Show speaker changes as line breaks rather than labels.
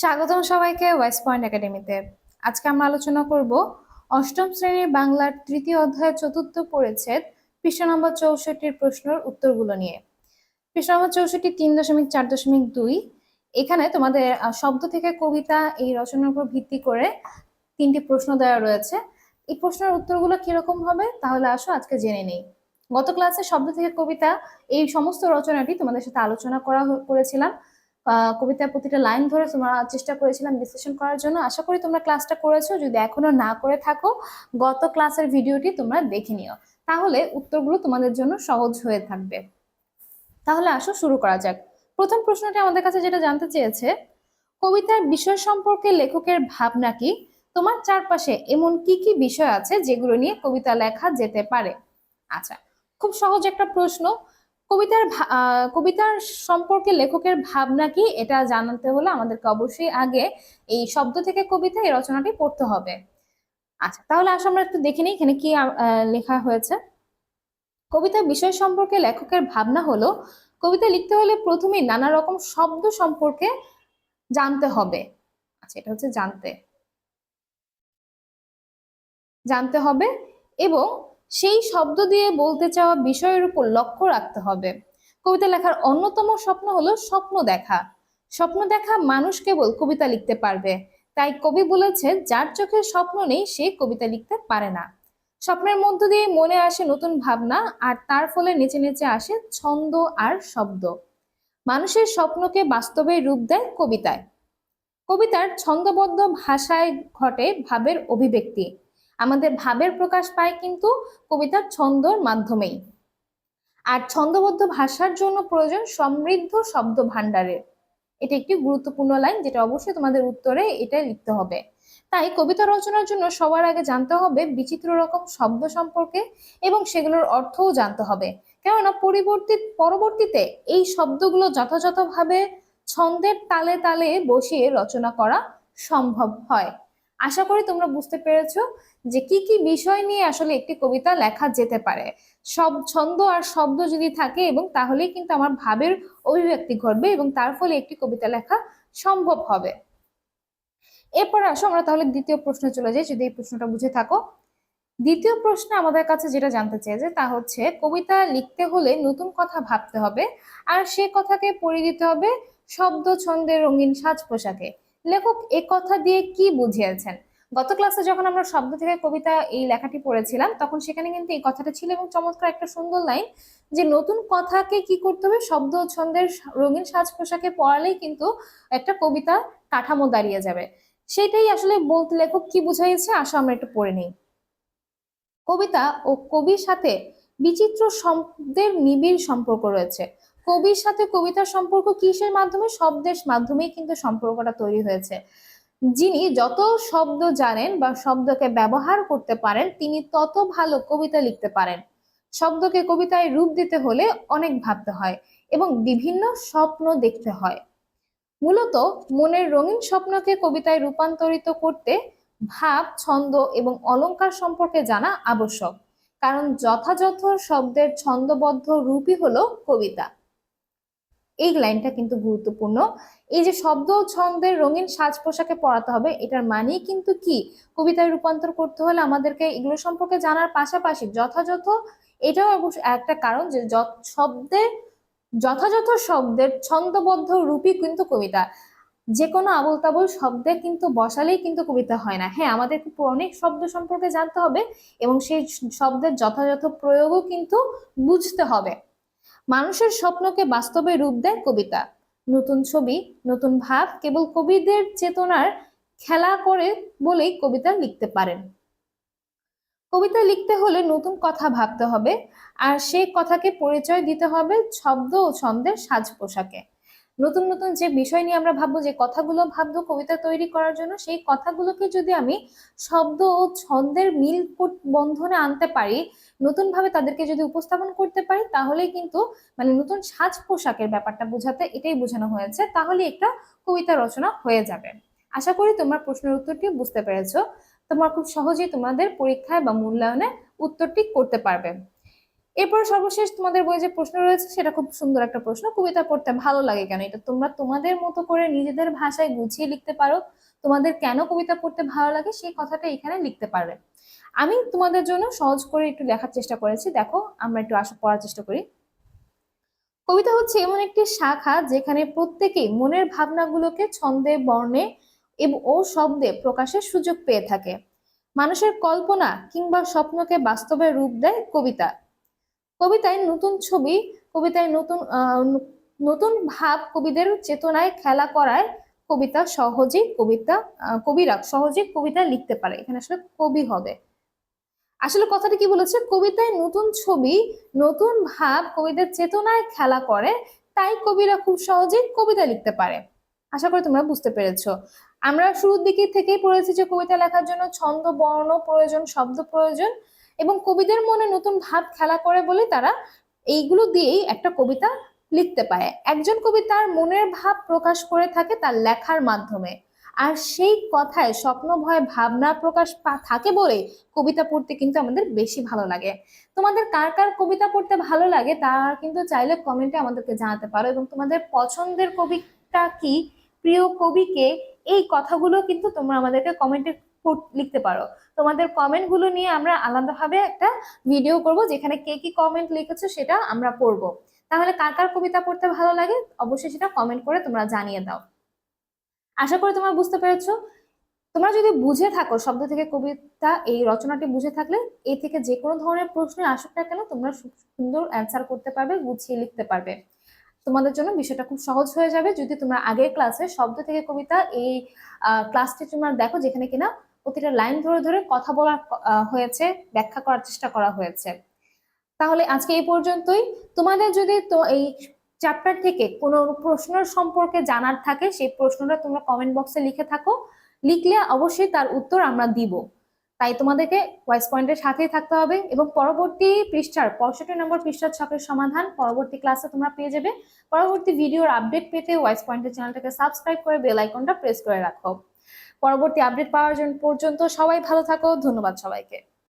স্বাগতম সবাইকে West point একাডেমিতে আজকে আমরা আলোচনা করব অষ্টম শ্রেণির বাংলার তৃতীয় অধ্যায় চতুর্থ পরিচ্ছেদ পৃষ্ঠ নম্বর চৌষট্টির প্রশ্নের উত্তরগুলো নিয়ে। পৃষ্ঠ নম্বর চৌষট্টি তিন দশমিক চার দশমিক দুই। এখানে তোমাদের শব্দ থেকে কবিতা এই রচনার উপর ভিত্তি করে তিনটি প্রশ্ন দেওয়া রয়েছে। এই প্রশ্নের উত্তরগুলো কীরকম হবে তাহলে আসো আজকে জেনে নেই। গত ক্লাসে শব্দ থেকে কবিতা এই সমস্ত রচনাটি তোমাদের সাথে আলোচনা করা করেছিলাম। কবিতার প্রতিটা লাইন ধরে তোমরা চেষ্টা করেছিলাম বিশ্লেষণ করার জন্য। আশা করি তোমরা ক্লাসটা করেছ। যদি এখনও না করে থাকো, গত ক্লাসের ভিডিওটি তোমরা দেখে নিও। তাহলে উত্তরগুলো তোমাদের জন্য সহজ হয়ে থাকবে। তাহলে আসো, শুরু করা যাক। প্রথম প্রশ্নটি আমাদের কাছে যেটা জানতে চেয়েছে, কবিতার বিষয় সম্পর্কে লেখকের ভাবনা কি? তোমার চারপাশে এমন কি কি বিষয় আছে যেগুলো নিয়ে কবিতা লেখা যেতে পারে? আচ্ছা খুব সহজ একটা প্রশ্ন। কবিতার কবিতার সম্পর্কে লেখকের ভাবনা কি? এটা জানাতে হলে আমাদেরকে অবশ্যই আগে এই শব্দ থেকে কবিতা, এই রচনাটি পড়তে হবে। আচ্ছা তাহলে আসলে আমরা একটু দেখে নিই এখানে কি লেখা হয়েছে। কবিতার বিষয় সম্পর্কে লেখকের ভাবনা হলো, কবিতা লিখতে হলে প্রথমেই নানা রকম শব্দ সম্পর্কে জানতে হবে। আচ্ছা এটা হচ্ছে জানতে। জানতে হবে এবং সেই শব্দ দিয়ে বলতে চাওয়া বিষয়ের উপর লক্ষ্য রাখতে হবে। কবিতা লেখার অন্যতম স্বপ্ন হলো স্বপ্ন দেখা। স্বপ্ন দেখা মানুষ কেবল কবিতা লিখতে পারবে। তাই কবি বলেছে যার চোখে স্বপ্ন নেই, সে কবিতা লিখতে পারে না। স্বপ্নের মধ্য দিয়ে মনে আসে নতুন ভাবনা, আর তার ফলে নেচে নেচে আসে ছন্দ আর শব্দ। মানুষের স্বপ্নকে বাস্তবে রূপ দেয় কবিতায়। কবিতার ছন্দবদ্ধ ভাষায় ঘটে ভাবের অভিব্যক্তি। আমাদের ভাবের প্রকাশ পায় কিন্তু কবিতার ছন্দর মাধ্যমেই। আর ছন্দবদ্ধ ভাষার জন্য প্রয়োজন সমৃদ্ধ শব্দ ভাণ্ডারের। এটা একটি গুরুত্বপূর্ণ লাইন যেটা অবশ্যই তোমাদের উত্তরে এটা লিখতে হবে। তাই কবিতা রচনার জন্য সবার আগে জানতে হবে বিচিত্র রকম শব্দ সম্পর্কে এবং সেগুলোর অর্থও জানতে হবে। কেননা পরিবর্তিত পরবর্তীতে এই শব্দগুলো যথাযথভাবে ছন্দের তালে তালে বসিয়ে রচনা করা সম্ভব হয়। আশা করি তোমরা বুঝতে পেরেছ যে কি কি বিষয় নিয়ে আসলে একটি কবিতা লেখা যেতে পারে। সব ছন্দ আর শব্দ যদি থাকে এবং তাহলেই কিন্তু আমার ভাবের অভিব্যক্তি ঘটবে এবং তার ফলে একটি কবিতা লেখা সম্ভব হবে। এরপর আসো আমরা তাহলে দ্বিতীয় প্রশ্নে চলে যাই। যদি এই প্রশ্নটা বুঝে থাকো। দ্বিতীয় প্রশ্ন আমাদের কাছে যেটা জানতে চেয়েছে তা হচ্ছে, কবিতা লিখতে হলে নতুন কথা ভাবতে হবে আর সে কথাকে পড়ে দিতে হবে শব্দ, ছন্দের রঙিন সাজ পোশাকে লেখক এ কথা দিয়ে কি বুঝিয়েছেন? গত ক্লাসে যখন আমরা শব্দ থেকে কবিতা এই লেখাটি পড়েছিলাম, তখন সেখানে কিন্তু এই কথাটা ছিল এবং চমৎকার একটা সুন্দর লাইন যে নতুন কথাকে কি করতে হবে? শব্দ ছন্দের রঙিন সাজ পোশাকে পড়ালেই কিন্তু একটা কবিতা কাঠামো দাঁড়িয়ে যাবে। সেটাই আসলে বলতে লেখক কি বুঝাইছে আসো আমরা একটু পড়ে নিই। কবিতা ও কবির সাথে বিচিত্র শব্দের নিবিড় সম্পর্ক রয়েছে। কবির সাথে কবিতার সম্পর্ক কিসের মাধ্যমে? শব্দের মাধ্যমেই কিন্তু সম্পর্কটা তৈরি হয়েছে। যিনি যত শব্দ জানেন বা শব্দকে ব্যবহার করতে পারেন, তিনি তত ভালো কবিতা লিখতে পারেন। শব্দকে কবিতায় রূপ দিতে হলে অনেক ভাবতে হয় এবং বিভিন্ন স্বপ্ন দেখতে হয়। মূলত মনের রঙিন স্বপ্নকে কবিতায় রূপান্তরিত করতে ভাব, ছন্দ এবং অলঙ্কার সম্পর্কে জানা আবশ্যক। কারণ যথাযথ শব্দের ছন্দবদ্ধ রূপই হলো কবিতা। এই লাইনটা কিন্তু গুরুত্বপূর্ণ। এই যে শব্দ ছন্দের রঙিন সাজ পোশাকে পড়াতে হবে, এটার মানেই কিন্তু কি? কবিতায় রূপান্তর করতে হলে আমাদেরকে এগুলো সম্পর্কে জানার পাশাপাশি যথাযথ, এটাও একটা কারণ যে শব্দের যথাযথ শব্দের ছন্দবদ্ধ রূপই কিন্তু কবিতা। যে কোনো আবল তাবল শব্দে কিন্তু বসালেই কিন্তু কবিতা হয় না। হ্যাঁ আমাদের অনেক শব্দ সম্পর্কে জানতে হবে এবং সেই শব্দের যথাযথ প্রয়োগও কিন্তু বুঝতে হবে। মানুষের স্বপ্নকে বাস্তবে রূপ দেয় কবিতা। নতুন ছবি, নতুন ভাব কেবল কবিদের চেতনার খেলা করে বলেই কবিতা লিখতে পারেন। কবিতা লিখতে হলে নতুন কথা ভাবতে হবে, আর সেই কথাকে পরিচয় দিতে হবে শব্দ ও ছন্দের সাজ পোশাকে। নতুন নতুন যে বিষয় নিয়ে আমরা ভাববো, যে কথাগুলো ভাববো কবিতা তৈরি করার জন্য, সেই কথাগুলোকে যদি আমি শব্দ ও ছন্দের মিল বন্ধনে আনতে পারি নতুন ভাবে তাদেরকে যদি উপস্থাপন করতে পারি তাহলে কিন্তু মানে নতুন সাজ পোশাকের ব্যাপারটা বোঝাতে এটাই বোঝানো হয়েছে, তাহলে একটা কবিতা রচনা হয়ে যাবে। আশা করি তোমরা প্রশ্নের উত্তরটি বুঝতে পেরেছ। তোমরা খুব সহজেই তোমাদের পরীক্ষায় বা মূল্যায়নে উত্তরটি করতে পারবে। এরপর সর্বশেষ তোমাদের বইয়ে যে প্রশ্ন রয়েছে, সেটা খুব সুন্দর একটা প্রশ্ন। কবিতা পড়তে ভালো লাগে কেন? এটা তোমরা তোমাদের মতো করে নিজেদের ভাষায় গুছিয়ে লিখতে পারো। তোমাদের কেন কবিতা পড়তে ভালো লাগে, সেই কথাটা এখানে লিখতে পারবে। আমি তোমাদের জন্য সহজ করে একটু লেখার চেষ্টা করেছি। দেখো, আমরা একটু আসা পড়ার চেষ্টা করি। কবিতা হচ্ছে এমন একটি শাখা যেখানে প্রত্যেকেই মনের ভাবনাগুলোকে ছন্দে, বর্ণে এবং ও শব্দে প্রকাশের সুযোগ পেয়ে থাকে। মানুষের কল্পনা কিংবা স্বপ্নকে বাস্তবে রূপ দেয় কবিতা। কবিতায় নতুন ছবি, কবিতায় নতুন নতুন ভাব কবিদের চেতনায় খেলা করায় কবিতা সহজেই কবিতা কবিরা সহজেই কবিতা লিখতে পারে। এখানে আসলে কবি হবে। আসলে কথাটা কি বলেছে? কবিতায় নতুন ছবি, নতুন ভাব কবিদের চেতনায় খেলা করে, তাই কবিরা খুব সহজেই কবিতা লিখতে পারে। আশা করি তোমরা বুঝতে পেরেছ। আমরা শুরুর দিকে থেকেই পড়েছি যে কবিতা লেখার জন্য ছন্দ, বর্ণ প্রয়োজন, শব্দ প্রয়োজন। এবং কবিদের মনে নতুন ভাব খেলা করে বলে তারা এইগুলো দিয়েই একটা কবিতা লিখতে পারে। একজন কবি তার মনের ভাব প্রকাশ করে থাকে তার লেখার মাধ্যমে। আর সেই কথায় স্বপ্ন, ভয়, ভাবনা প্রকাশ থাকে বলে কবিতা পড়তে কিন্তু আমাদের বেশি ভালো লাগে। তোমাদের কার কার কবিতা পড়তে ভালো লাগে তারা কিন্তু চাইলে কমেন্টে আমাদেরকে জানাতে পারো এবং তোমাদের পছন্দের কবিতা কি? প্রিয় কবিকে এই কথাগুলো কিন্তু তোমরা আমাদেরকে কমেন্টে লিখতে পারো। তোমাদের কমেন্টগুলো নিয়ে আমরা আলাদাভাবে একটা ভিডিও করব, যেখানে কে কি কমেন্ট লিখেছো সেটা আমরা পড়ব। তাহলে কার কার কবিতা পড়তে ভালো লাগে, অবশ্যই সেটা কমেন্ট করে তোমরা জানিয়ে দাও। আশা করি তোমরা বুঝতে পেরেছ। তোমরা যদি বুঝে থাকো শব্দ থেকে কবিতা, এই রচনাটি বুঝে থাকলে এই থেকে যে কোনো ধরনের প্রশ্নে আসুক না কেন, তোমরা সুন্দর অ্যান্সার করতে পারবে, গুছিয়ে লিখতে পারবে। তোমাদের জন্য বিষয়টা খুব সহজ হয়ে যাবে। যদি তোমরা আগের ক্লাসে শব্দ থেকে কবিতা, এই ক্লাসটি তোমরা দেখো যেখানে কিনা প্রতিটা লাইন ধরে ধরে কথা বলা হয়েছে, ব্যাখ্যা করার চেষ্টা করা হয়েছে। তাহলে আজকে এই পর্যন্তই। তোমাদের যদি তো এই চ্যাপ্টার থেকে কোনো প্রশ্নের সম্পর্কে জানার থাকে, সেই প্রশ্নটা তোমরা কমেন্ট বক্সে লিখে থাকো। লিখলে অবশ্যই তার উত্তর আমরা দিব। তাই তোমাদেরকে ভয়েস পয়েন্টের সাথেই থাকতে হবে এবং পরবর্তী পৃষ্ঠার পঁয়ষট্টি নম্বর পৃষ্ঠার ছকের সমাধান পরবর্তী ক্লাসে তোমরা পেয়ে যাবে। পরবর্তী ভিডিওর আপডেট পেতে ভয়েস পয়েন্টের চ্যানেলটাকে সাবস্ক্রাইব করে বেল আইকনটা প্রেস করে রাখো। পরবর্তী আপডেট পাওয়ার জন্য পর্যন্ত সবাই ভালো থাকো ধন্যবাদ সবাইকে।